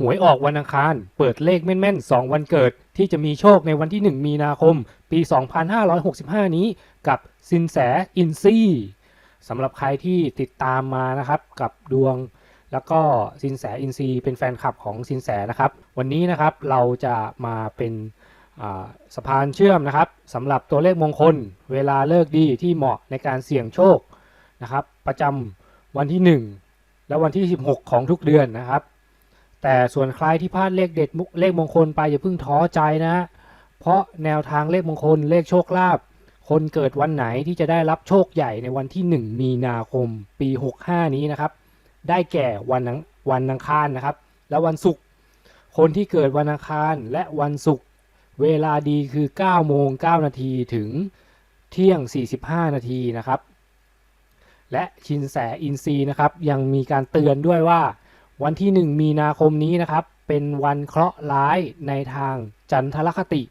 หวยออกวันอังคาร เปิดเลขแม่นๆ 2 วันเกิด ที่จะมีโชคในวันที่ 1 มีนาคม ปี 2565 นี้กับสินแสอินซี่สำหรับใครที่ติดตามมานะครับกับดวง แล้วก็สินแสอินซีเป็นแฟนคลับของสินแสนะครับ วันนี้นะครับเราจะมาเป็นสะพานเชื่อมนะครับสำหรับตัวเลขมงคล เวลาเลิกดีที่เหมาะในการเสี่ยงโชคนะครับ ประจำวันที่ 1 และวันที่ 16 ของทุกเดือนนะครับ แต่ส่วนใครที่พลาดเลขเด็ดมุกเลขมงคลไปอย่าเพิ่งท้อใจนะฮะเพราะแนวทางเลขมงคลเลขโชคลาภคนเกิดวันไหนที่จะได้รับโชคใหญ่ในวันที่ 1 มีนาคม ปี 65 นี้นะครับ ได้แก่วันอังวันอังคารนะครับ และวันศุกร์คนที่เกิดวันอังคารและวันศุกร์เวลาดีคือ 9 โมง 9 นาทีถึงเที่ยง 45 นาทีนะครับ และชินแสอินซีนะครับ ยังมีการเตือนด้วยว่า วันที่ 1 มีนาคมนี้นะครับ เป็นวันเคราะห์ร้ายในทางจันทรคติ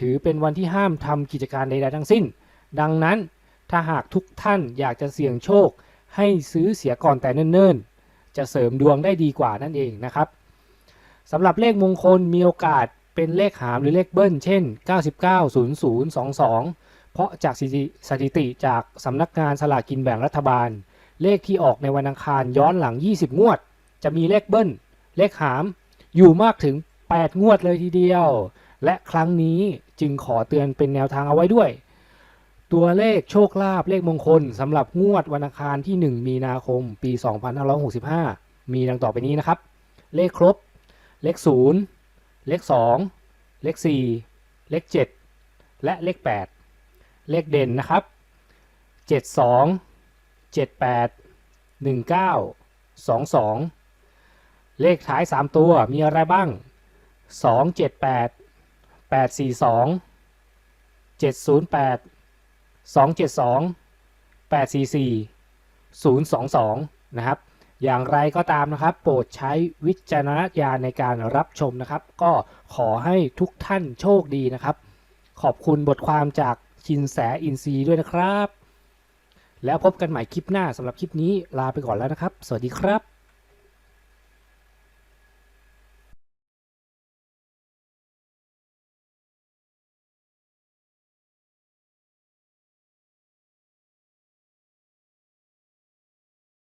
ถือเป็นวันที่ห้ามทำกิจการใดๆทั้งสิ้น ดังนั้นถ้าหากทุกท่านอยากจะเสี่ยงโชค ให้ซื้อเสียก่อนแต่เนิ่นๆ จะเสริมดวงได้ดีกว่านั่นเองนะครับสำหรับเลขมงคลมีโอกาสเป็นเลขหามหรือเลขเบิ้ล เช่น 990022 เพราะจากสถิติจากสำนักงานสลากกินแบ่งรัฐบาล เลขที่ออกในวันอังคารย้อนหลัง 20 งวด จะมีเลขเบิ้ล เลขหาม อยู่มากถึง 8 งวดเลยทีเดียว และครั้งนี้จึงขอเตือนเป็นแนวทางเอาไว้ด้วย ตัวเลขโชคลาภเลขมงคลสำหรับงวดวันอังคารที่ 1 มีนาคม ปี 2565 มีดังต่อไปนี้นะครับ เลขครบ เลข 0 เลข 2 เลข 4 เลข 7 และเลข 8 เลขเด่นนะครับ 72 78 19 22 เลขท้าย 3 ตัวมีอะไรบ้าง 278 842 708 272 844 022 นะครับ อย่างไรก็ตามนะครับ โปรดใช้วิจารณญาณในการรับชมนะครับ ก็ขอให้ทุกท่านโชคดีนะครับ ขอบคุณบทความจากชินแสอินซีย์ด้วยนะครับ แล้วพบกันใหม่คลิปหน้าสำหรับคลิปนี้ลาไปก่อนแล้วนะครับ สวัสดีครับ